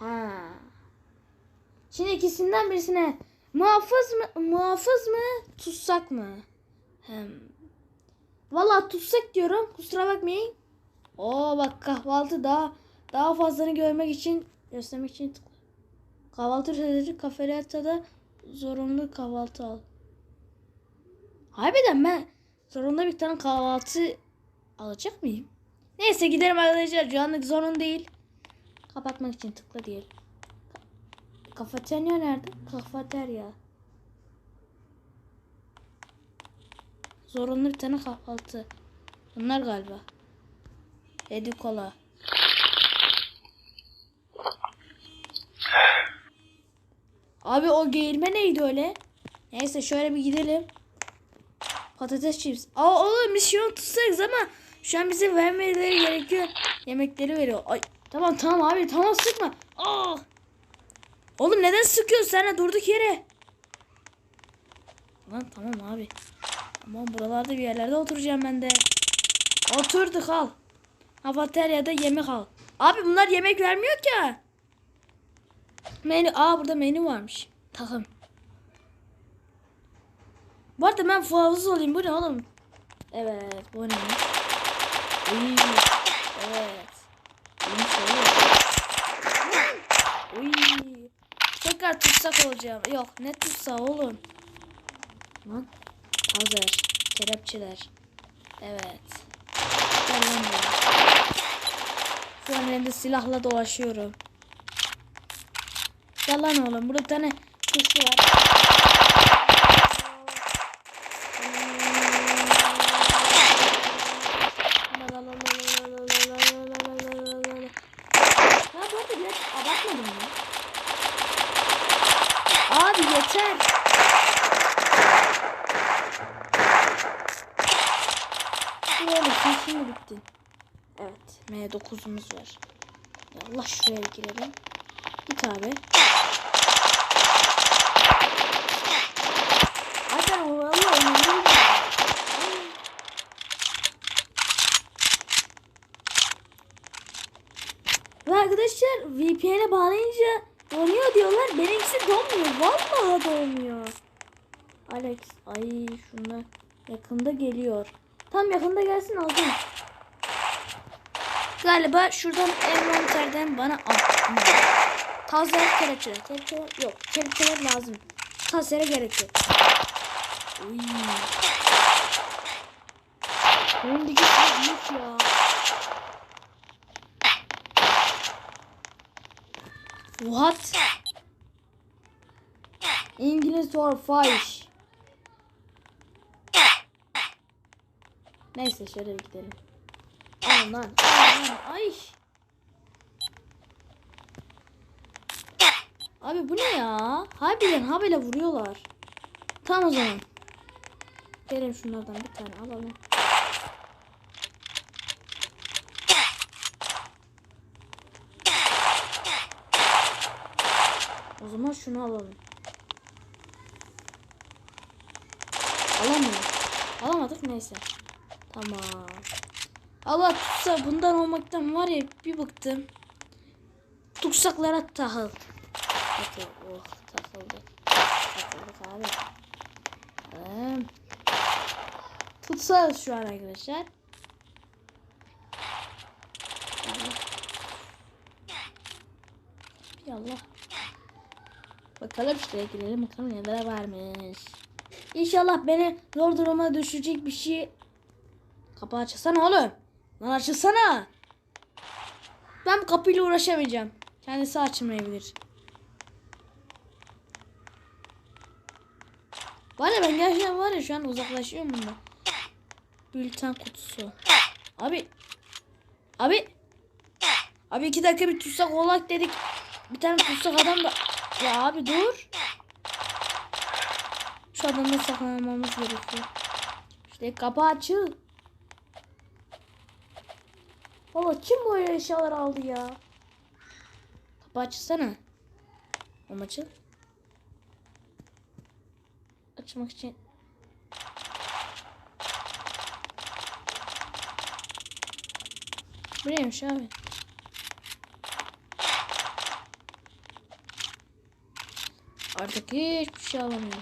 Ha. Şimdi ikisinden birisine muhafız mı muhafız mı tutsak mı? Hem. Valla tutsak diyorum. Kusura bakmayın. Oo bak kahvaltı daha daha fazlasını görmek için göstermek için tıkla. Kahvaltı ücretleri kafeteryatada zorunlu kahvaltı al. Harbiden ben zorunda bir tane kahvaltı alacak mıyım? Neyse gidelim arkadaşlar. Şu anlık zorun değil. Kapatmak için tıkla değil. Kafeterya nerede? Kafeterya. Zorunlu bir tane kahvaltı. Bunlar galiba. Hedi kola. Abi o geğirme neydi öyle? Neyse şöyle bir gidelim. Patates chips. Aa oğlum şunu tutarız ama şu an bize vermeleri gerekiyor. Yemekleri veriyor. Ay tamam tamam abi tamam sıkma. Aa. Oğlum neden sıkıyorsun sen de durduk yere? Lan tamam abi. Tamam buralarda bir yerlerde oturacağım ben de. Oturduk al. Kafeteryada yemek al. Abi bunlar yemek vermiyor ki. Menü. Aa burada menü varmış. Takım. Bu arada ben fuarsız olayım. Bu ne oğlum? Evet. Bu ne? Uy. Evet. Uy. Tekrar tutsak olacağım. Yok ne tutsa oğlum. Lan. Hazır. Kelepçeler. Evet. Gel lan. Şu an elimde silahla dolaşıyorum. Gel lan oğlum. Burada tane kuşlu var. Ya bu arada biraz abartmadın mı? Abi yeter. Sen şimdi bittin. Evet. M9'umuz var. Allah şuraya girelim. Git abi. O Ve arkadaşlar VPN'e bağlayınca donuyor diyorlar. Benimkisi donmuyor. Vallahi donmuyor. Alex ay şunlar yakında geliyor. Tam yakında gelsin alacağım. Galiba şuradan envanterden bana al. Taze kelepçeler. Kelepçeler yok. Kelepçeler lazım. Tazere gerek yok. Uy. Önündeki şey büyük ya. What? İngiliz or fish. Neyse şöyle bir gidelim. Aman. Aman ay. Abi bu ne ya? Harbiden habele vuruyorlar. Tamam o zaman. Gelin şunlardan bir tane alalım. O zaman şunu alalım. Alamıyorum. Alamadık neyse. Tamam. Allah tutsa bundan olmaktan var ya bir bıktım. Tutsaklara takıl. Takıl. Oh takıldı. Takıldık abi. Tutsağız şu an arkadaşlar. Allah. Bakalım şuraya girelim bakalım neler varmış. İnşallah beni zor duruma düşecek bir şey. Kapı açsana oğlum. Lan açılsana. Ben kapıyla uğraşamayacağım. Kendisi açılmayabilir. Var ya ben gerçekten var ya şu an uzaklaşıyorum bundan. Bülten kutusu. Abi. Abi. Abi iki dakika bir tutsak olak dedik. Bir tane tutsak adam da. Ya abi dur. Şu adamla saklanmamız gerekiyor. İşte kapı açıl. Valla kim böyle eşyalar aldı ya? Kapı açsana. Oğlum açıl. Açmak için. Bu neymiş abi? Artık hiçbir şey alamıyorum.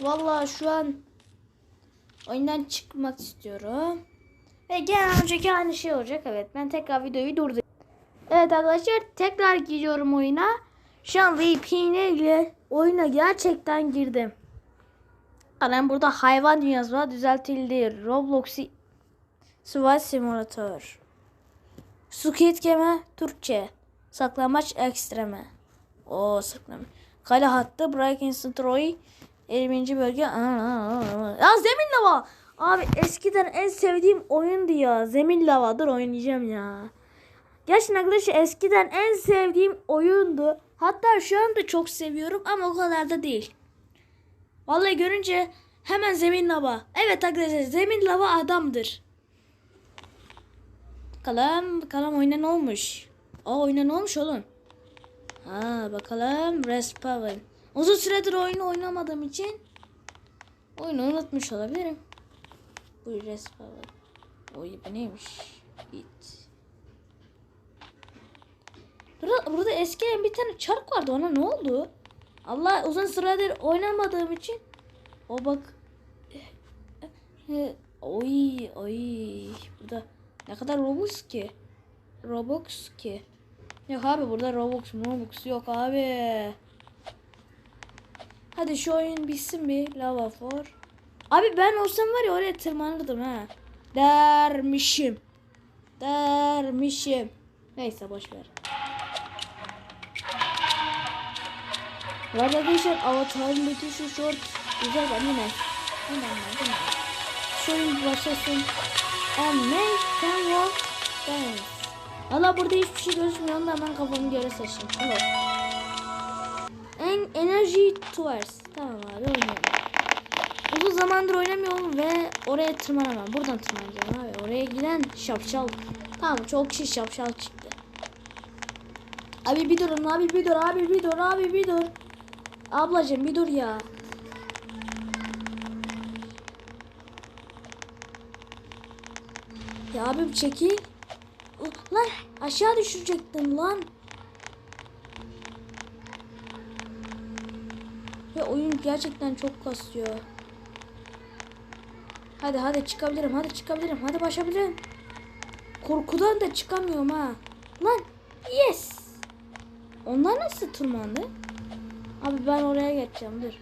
Vallahi şu an Oyundan çıkmak istiyorum. Ve genel önceki aynı şey olacak. Evet ben tekrar videoyu durdurdum. Evet arkadaşlar tekrar giriyorum oyuna. Şu an VPN ile oyuna gerçekten girdim. Aram burada hayvan dünyası var. Düzeltildi. Roblox Survival Simulator. Sukit gemi Türkçe. Saklambaç ekstreme. O saklama. Kale hattı Breaking Destroy 20. bölge. Ya zemin lava. Abi eskiden en sevdiğim oyundu ya. Zemin lavadır oynayacağım ya. Gerçekten arkadaşlar eskiden en sevdiğim oyundu. Hatta şu anda çok seviyorum ama o kadar da değil. Vallahi görünce hemen zemin lava. Evet arkadaşlar zemin lava adamdır. Bakalım bakalım oyuna ne olmuş. Aa oyuna ne olmuş oğlum? Ha bakalım respawn. Uzun süredir oyunu oynamadığım için oyunu unutmuş olabilirim. Bu Respawn. Oy bu neymiş? It. Burada, burada eskiden bir tane çark vardı ona ne oldu? Allah uzun süredir oynamadığım için o bak oy oy burada ne kadar Robux ki? Robux ki. Yok abi burada Robux Robux yok abi. Hadi şu oyun bitsin bir Lava for. Abi ben olsam var ya oraya tırmanırdım ha. Dermişim. Dermişim. Neyse boş ver. Bu arada arkadaşlar avatarın bütün şu short güzel ben yine. Hemen ben Şu oyun başlasın. Can walk dance. Valla burada hiçbir şey gözükmüyor. Onu da hemen kafamı göre seçtim. Hello. En energy tours. Tamam abi oynayalım. Uzun zamandır oynamıyorum ve oraya tırmanamam. Buradan tırmanacağım abi. Oraya giden şapşal. Tamam çok kişi şapşal çıktı. Abi bir durun abi bir dur abi bir dur abi bir dur. Ablacım bir dur ya. Ya abi bir çekil. Lan aşağı düşürecektim lan. Ve oyun gerçekten çok kasıyor. Hadi hadi çıkabilirim hadi çıkabilirim hadi başabilirim. Korkudan da çıkamıyorum ha. Lan yes. Onlar nasıl tırmandı? Abi ben oraya geçeceğim dur.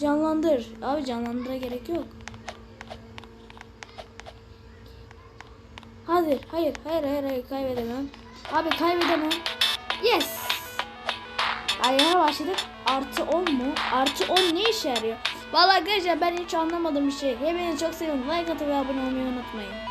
Canlandır. Abi canlandıra gerek yok. Hadi hayır hayır hayır hayır kaybedemem. Abi kaybedemem. Yes. Ayağına başladık. Artı 10 mu? Artı 10 ne işe yarıyor? Vallahi arkadaşlar ben hiç anlamadım bir şey. Hepinizi çok seviyorum. Like atıp ve abone olmayı unutmayın.